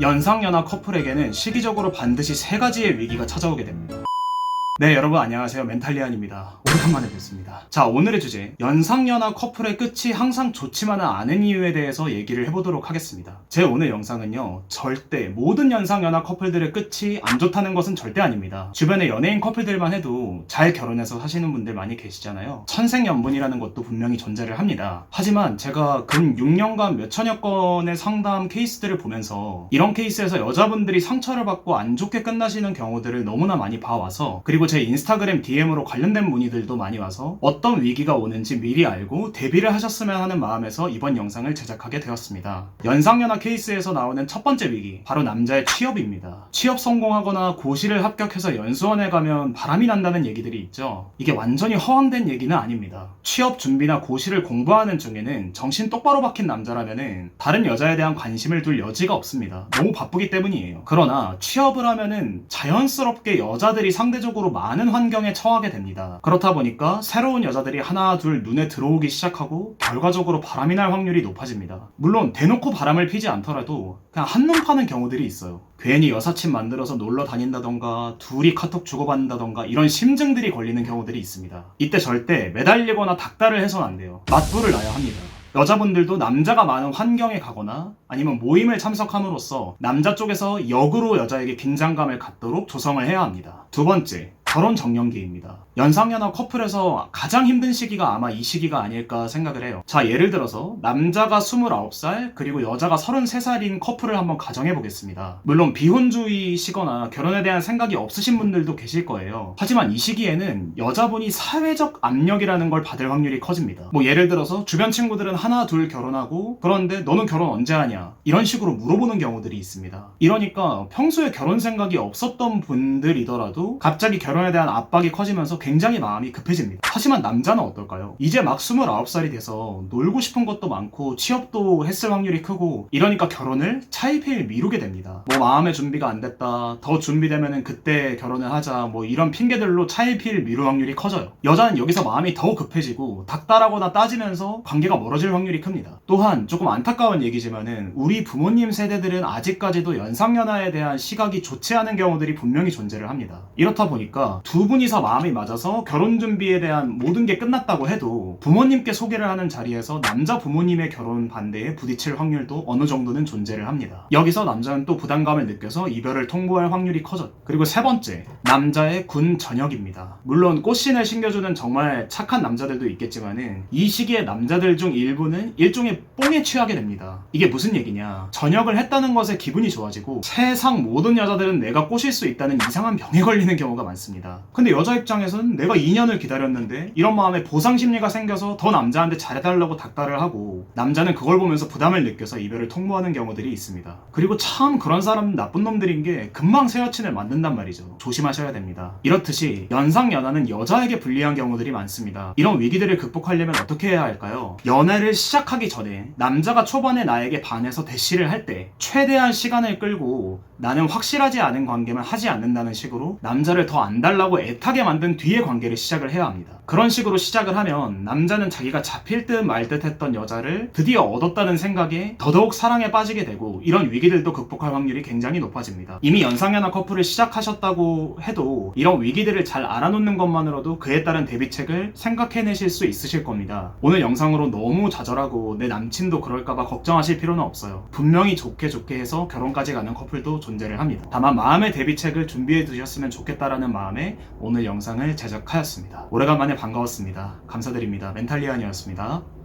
연상연하 커플에게는 시기적으로 반드시 세 가지의 위기가 찾아오게 됩니다. 네, 여러분 안녕하세요. 멘탈리안입니다. 오랜만에 뵙습니다. 자, 오늘의 주제. 연상연하 커플의 끝이 항상 좋지만은 않은 이유에 대해서 얘기를 해보도록 하겠습니다. 제 오늘 영상은요, 절대 모든 연상연하 커플들의 끝이 안 좋다는 것은 절대 아닙니다. 주변에 연예인 커플들만 해도 잘 결혼해서 사시는 분들 많이 계시잖아요. 천생연분이라는 것도 분명히 존재를 합니다. 하지만 제가 근 6년간 몇천여 건의 상담 케이스들을 보면서 이런 케이스에서 여자분들이 상처를 받고 안 좋게 끝나시는 경우들을 너무나 많이 봐와서 그리고 제 인스타그램 DM으로 관련된 문의들도 많이 와서 어떤 위기가 오는지 미리 알고 대비를 하셨으면 하는 마음에서 이번 영상을 제작하게 되었습니다. 연상연하 케이스에서 나오는 첫 번째 위기, 바로 남자의 취업입니다. 취업 성공하거나 고시를 합격해서 연수원에 가면 바람이 난다는 얘기들이 있죠. 이게 완전히 허황된 얘기는 아닙니다. 취업 준비나 고시를 공부하는 중에는 정신 똑바로 박힌 남자라면은 다른 여자에 대한 관심을 둘 여지가 없습니다. 너무 바쁘기 때문이에요. 그러나 취업을 하면은 자연스럽게 여자들이 상대적으로 많은 환경에 처하게 됩니다. 그렇다 보니까 새로운 여자들이 하나 둘 눈에 들어오기 시작하고 결과적으로 바람이 날 확률이 높아집니다. 물론 대놓고 바람을 피지 않더라도 그냥 한눈 파는 경우들이 있어요. 괜히 여사친 만들어서 놀러 다닌다던가 둘이 카톡 주고받는다던가 이런 심증들이 걸리는 경우들이 있습니다. 이때 절대 매달리거나 닥달을 해서는 안 돼요. 맞불을 놔야 합니다. 여자분들도 남자가 많은 환경에 가거나 아니면 모임을 참석함으로써 남자 쪽에서 역으로 여자에게 긴장감을 갖도록 조성을 해야 합니다. 두 번째, 결혼 정년기입니다. 연상연하 커플에서 가장 힘든 시기가 아마 이 시기가 아닐까 생각을 해요. 자, 예를 들어서 남자가 29살 그리고 여자가 33살인 커플을 한번 가정해 보겠습니다. 물론 비혼주의시거나 결혼에 대한 생각이 없으신 분들도 계실 거예요. 하지만 이 시기에는 여자분이 사회적 압력이라는 걸 받을 확률이 커집니다. 뭐 예를 들어서 주변 친구들은 하나 둘 결혼하고 그런데 너는 결혼 언제 하냐 이런 식으로 물어보는 경우들이 있습니다. 이러니까 평소에 결혼 생각이 없었던 분들이더라도 갑자기 결혼 에 대한 압박이 커지면서 굉장히 마음이 급해집니다. 하지만 남자는 어떨까요? 이제 막 29살이 돼서 놀고 싶은 것도 많고 취업도 했을 확률이 크고 이러니까 결혼을 차일피일 미루게 됩니다. 뭐 마음의 준비가 안 됐다. 더 준비되면은 그때 결혼을 하자. 뭐 이런 핑계들로 차일피일 미룰 확률이 커져요. 여자는 여기서 마음이 더 급해지고 닥달하거나 따지면서 관계가 멀어질 확률이 큽니다. 또한 조금 안타까운 얘기지만은 우리 부모님 세대들은 아직까지도 연상연하에 대한 시각이 좋지 않은 경우들이 분명히 존재를 합니다. 이렇다 보니까 두 분이서 마음이 맞아서 결혼 준비에 대한 모든 게 끝났다고 해도 부모님께 소개를 하는 자리에서 남자 부모님의 결혼 반대에 부딪힐 확률도 어느 정도는 존재를 합니다. 여기서 남자는 또 부담감을 느껴서 이별을 통보할 확률이 커져. 그리고 세 번째, 남자의 군 전역입니다. 물론 꽃신을 신겨주는 정말 착한 남자들도 있겠지만은 이 시기에 남자들 중 일부는 일종의 뽕에 취하게 됩니다. 이게 무슨 얘기냐? 전역을 했다는 것에 기분이 좋아지고 세상 모든 여자들은 내가 꼬실 수 있다는 이상한 병에 걸리는 경우가 많습니다. 근데 여자 입장에서는 내가 2년을 기다렸는데 이런 마음에 보상 심리가 생겨서 더 남자한테 잘해달라고 닥달을 하고 남자는 그걸 보면서 부담을 느껴서 이별을 통보하는 경우들이 있습니다. 그리고 참 그런 사람은 나쁜 놈들인 게 금방 새 여친을 만든단 말이죠. 조심하셔야 됩니다. 이렇듯이 연상 연하는 여자에게 불리한 경우들이 많습니다. 이런 위기들을 극복하려면 어떻게 해야 할까요? 연애를 시작하기 전에 남자가 초반에 나에게 반해서 대시를 할 때 최대한 시간을 끌고 나는 확실하지 않은 관계만 하지 않는다는 식으로 남자를 더 안 달라고 애타게 만든 뒤에 관계를 시작을 해야 합니다. 그런 식으로 시작을 하면 남자는 자기가 잡힐 듯 말 듯 했던 여자를 드디어 얻었다는 생각에 더더욱 사랑에 빠지게 되고 이런 위기들도 극복할 확률이 굉장히 높아집니다. 이미 연상연하 커플을 시작하셨다고 해도 이런 위기들을 잘 알아놓는 것만으로도 그에 따른 대비책을 생각해내실 수 있으실 겁니다. 오늘 영상으로 너무 좌절하고 내 남친도 그럴까봐 걱정하실 필요는 없어요. 분명히 좋게 좋게 해서 결혼까지 가는 커플도 존재를 합니다. 다만 마음의 대비책을 준비해 두셨으면 좋겠다라는 마음에 오늘 영상을 제작하였습니다. 오래간만에 반가웠습니다. 감사드립니다. 멘탈리안이었습니다.